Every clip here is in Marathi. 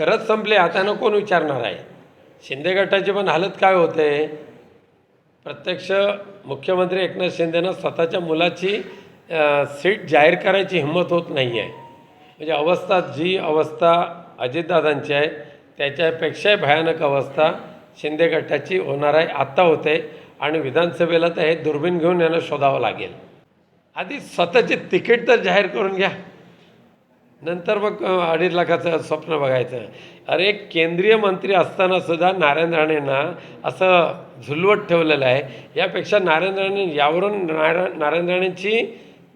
खरंच संपले आता कोण विचारणार आहे? शिंदे गटाची पण हालत काय होते? प्रत्यक्ष मुख्यमंत्री एकनाथ शिंदेनं स्वतःच्या मुलाची सीट जाहीर करायची हिंमत होत नाही आहे म्हणजे अवस्था जी अवस्था अजितदादांची आहे त्याच्यापेक्षाही भयानक अवस्था शिंदे गटाची होणार आहे आत्ता होते. आणि विधानसभेला तर हे दुर्बीण घेऊन यांना शोधावं लागेल. आधी स्वतःचे तिकीट तर जाहीर करून घ्या. नंतर मग अडीच लाखाचं स्वप्न बघायचं. अरे केंद्रीय मंत्री असताना सुद्धा नारायण राणेंना असं झुलवत ठेवलेलं आहे. यापेक्षा नारायण राणे यावरून नारायण नारायण राणेंची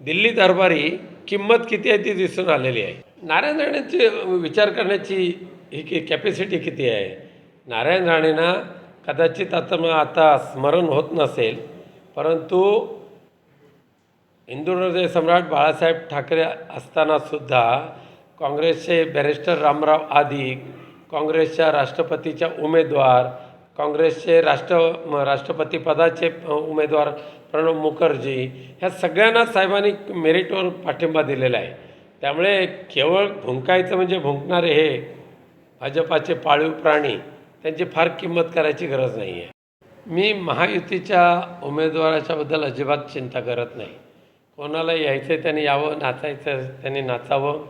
दिल्ली दरबारी किंमत किती आहे ती दिसून आलेली आहे. नारायण राणेंची विचार करण्याची ही की कॅपॅसिटी किती आहे? नारायण राणेंना कदाचित आता मग आता स्मरण होत नसेल परंतु हिंदू सम्राट बाळासाहेब ठाकरे असतानासुद्धा काँग्रेसचे बॅरिस्टर रामराव आदिक काँग्रेसच्या राष्ट्रपतीच्या उमेदवार काँग्रेसचे राष्ट्र राष्ट्रपतीपदाचे राष्ट्रपती पदाचे उमेदवार प्रणव मुखर्जी ह्या सगळ्यांना साहेबांनी मेरिटवर पाठिंबा दिलेला आहे. त्यामुळे केवळ भुंकायचं म्हणजे भुंकणारे हे भाजपाचे पाळीव प्राणी त्यांची फार किंमत करायची गरज नाही आहे मी महायुतीच्या उमेदवाराच्याबद्दल अजिबात चिंता करत नाही. कोणाला यायचं त्यांनी यावं नाचायचं त्यांनी नाचावं.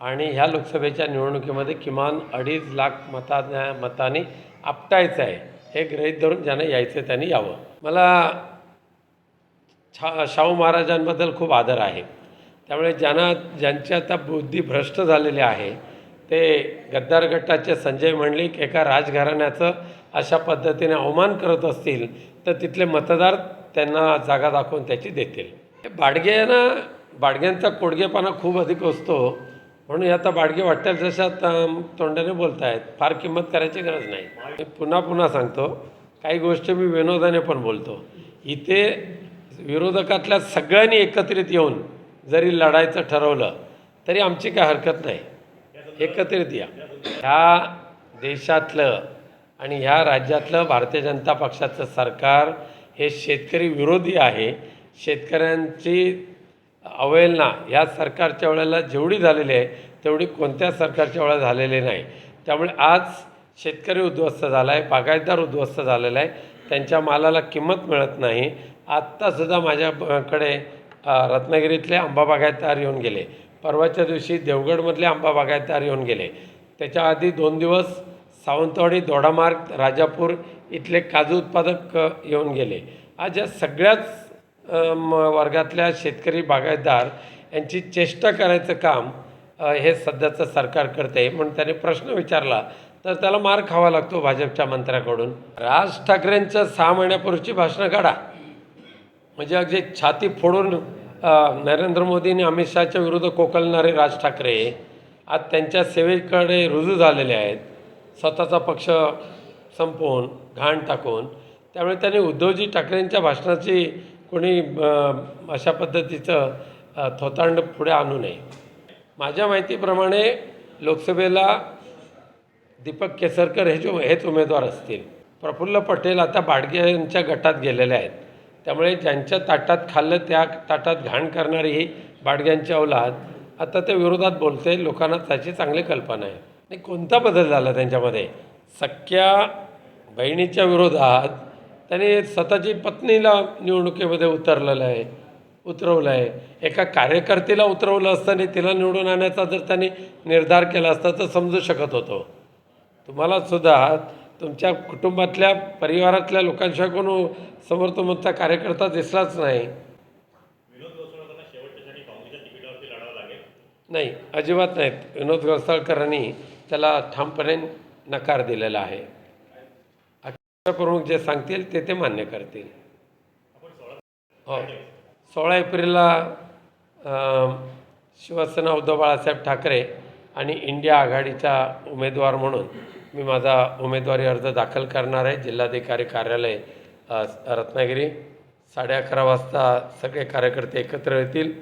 आणि ह्या लोकसभेच्या निवडणुकीमध्ये किमान अडीच लाख मता मतांनी आपटायचं आहे. हे ग्रहित धरून ज्यांना यायचं त्यांनी यावं. मला छा शाहू महाराजांबद्दल खूप आदर आहे. त्यामुळे ज्यांना ज्यांची आता बुद्धी भ्रष्ट झालेली आहे ते गद्दार गटाचे संजय मंडलिक एका राजघराण्याचं अशा पद्धतीने अवमान करत असतील तर तिथले मतदार त्यांना जागा दाखवून त्याची देतील. बाडग्यांना बाडग्यांचा कोडगेपणा खूप अधिक असतो. म्हणून हे आता बाडगे वाटेल जशा त- तोंडाने बोलत आहेत फार किंमत करायची गरज नाही. मी पुन्हा पुन्हा सांगतो काही गोष्टी मी विनोदाने पण बोलतो. इथे विरोधकातल्या सगळ्यांनी एकत्रित येऊन जरी लढायचं ठरवलं तरी आमची काय हरकत नाही. एकत्रित या. ह्या देशातलं आणि ह्या राज्यातलं भारतीय जनता पक्षाचं सरकार हे शेतकरी विरोधी आहे. शेतकऱ्यांची अवहेलना या सरकारच्या वेळेला जेवढी झालेली आहे तेवढी कोणत्याच सरकारच्या वेळेला झालेली नाही. त्यामुळे आज शेतकरी उद्ध्वस्त झाला आहे बागायतदार उद्ध्वस्त झालेला आहे. त्यांच्या मालाला किंमत मिळत नाही. आत्तासुद्धा माझ्याकडे रत्नागिरीतले आंबा बागायतदार येऊन गेले. परवाच्या दिवशी देवगडमधले आंबा बागायतदार येऊन गेले. त्याच्या आधी दोन दिवस सावंतवाडी दोडामार्ग राजापूर इथले काजू उत्पादक येऊन गेले. आज या सगळ्याच वर्गातल्या शेतकरी बागायतदार यांची चेष्टा करायचं काम हे सध्याचं सरकार करते म्हणून त्याने प्रश्न विचारला. तर त्याला मार खावा लागतो भाजपच्या मंत्र्याकडून. राज ठाकरेंचं सहा महिन्यापूर्वीची भाषणं काढा. म्हणजे अगदी छाती फोडून नरेंद्र मोदींनी अमित शहाच्या विरुद्ध कोकलणारे राज ठाकरे आज त्यांच्या सेवेकडे रुजू झालेले आहेत. स्वतःचा पक्ष संपवून घाण टाकून. त्यामुळे त्यांनी उद्धवजी ठाकरेंच्या भाषणाची कोणी अशा पद्धतीचं थोतांड पुढे आणू नये. माझ्या माहितीप्रमाणे लोकसभेला दीपक केसरकर हे जो हेच उमेदवार असतील. प्रफुल्ल पटेल आता बाडगे यांच्या गटात गेलेले आहेत. त्यामुळे ज्यांच्या ताटात खाल्लं त्या ताटात घाण करणारी ही बाडग्यांची औलाद आता ते विरोधात बोलते लोकांना त्याची चांगली कल्पना आहे. आणि कोणता बदल झाला त्यांच्यामध्ये? सख्या बहिणीच्या विरोधात त्यांनी स्वतःची पत्नीला निवडणुकीमध्ये उतरलेलं आहे उतरवलं आहे. एका कार्यकर्त्याला उतरवलं असताना तिला निवडून आणण्याचा जर त्यांनी निर्धार केला असता तर समजू शकत होतो. तुम्हाला सुद्धा तुमच्या कुटुंबातल्या परिवारातल्या लोकांशिवाय कोण समोर तुमचा कार्यकर्ता दिसलाच नाही. नाही अजिबात नाहीत. विनोद घोसाळकरांनी त्याला ठामपणे नकार दिलेला आहे. प्रमुख जे सांगतील ते ते मान्य करतील. हो. सोळा एप्रिलला शिवसेना उद्धव बाळासाहेब ठाकरे आणि इंडिया आघाडीचा उमेदवार म्हणून मी माझा उमेदवारी अर्ज दाखल करणार आहे. जिल्हाधिकारी कार्यालय रत्नागिरी. साडे अकरा वाजता सगळे कार्यकर्ते एकत्र येतील.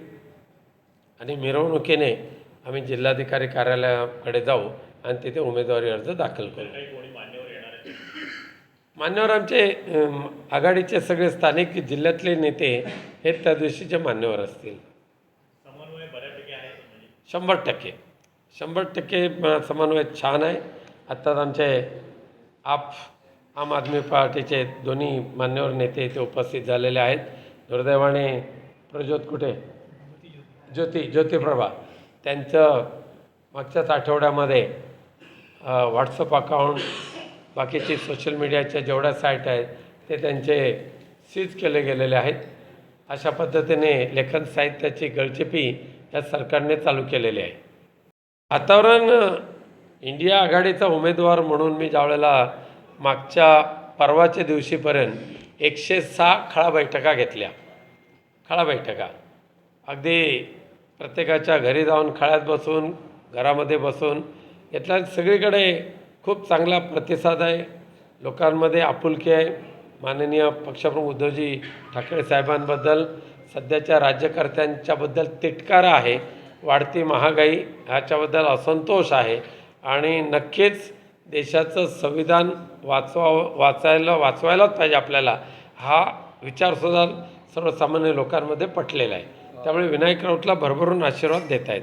आणि मिरवणुकीने आम्ही जिल्हाधिकारी कार्यालयाकडे जाऊ आणि तिथे उमेदवारी अर्ज दाखल करू. मान्यवर आमचे आघाडीचे सगळे स्थानिक जिल्ह्यातले नेते हे त्या दिवशीचे मान्यवर असतील. शंभर टक्के. शंभर टक्के समन्वय छान आहे. आत्ताच आमचे आप आम आदमी पार्टीचे दोन्ही मान्यवर नेते इथे उपस्थित झालेले आहेत. दुर्दैवाने प्रज्योत कुठे? ज्योती ज्योतिप्रभा त्यांचं मागच्याच आठवड्यामध्ये व्हॉट्सअप अकाउंट बाकीची सोशल मीडियाच्या जेवढ्या साईट आहेत ते त्यांचे सीज केले गेलेले आहेत. अशा पद्धतीने लेखन साहित्याची गळचेपी या सरकारने चालू केलेली आहे. वातावरण इंडिया आघाडीचा उमेदवार म्हणून मी ज्यावेळेला मागच्या परवाच्या दिवशीपर्यंत एकशे सहा खळा बैठका घेतल्या. खळा बैठका. अगदी प्रत्येकाच्या घरी जाऊन खळ्यात बसून घरामध्ये बसून यातल्या सगळीकडे खूप चांगला प्रतिसाद आहे. लोकांमध्ये आपुलकी आहे. माननीय पक्षप्रमुख उद्धवजी ठाकरे साहेबांबद्दल सध्याच्या राज्यकर्त्यांच्याबद्दल तिटकारा आहे. वाढती महागाई ह्याच्याबद्दल असंतोष आहे. आणि नक्कीच देशाचं संविधान वाचवावं वाचायला वाचवायलाच पाहिजे आपल्याला. हा विचारसुद्धा सर्वसामान्य लोकांमध्ये पटलेला आहे. त्यामुळे विनायक राऊतला भरभरून आशीर्वाद देत आहेत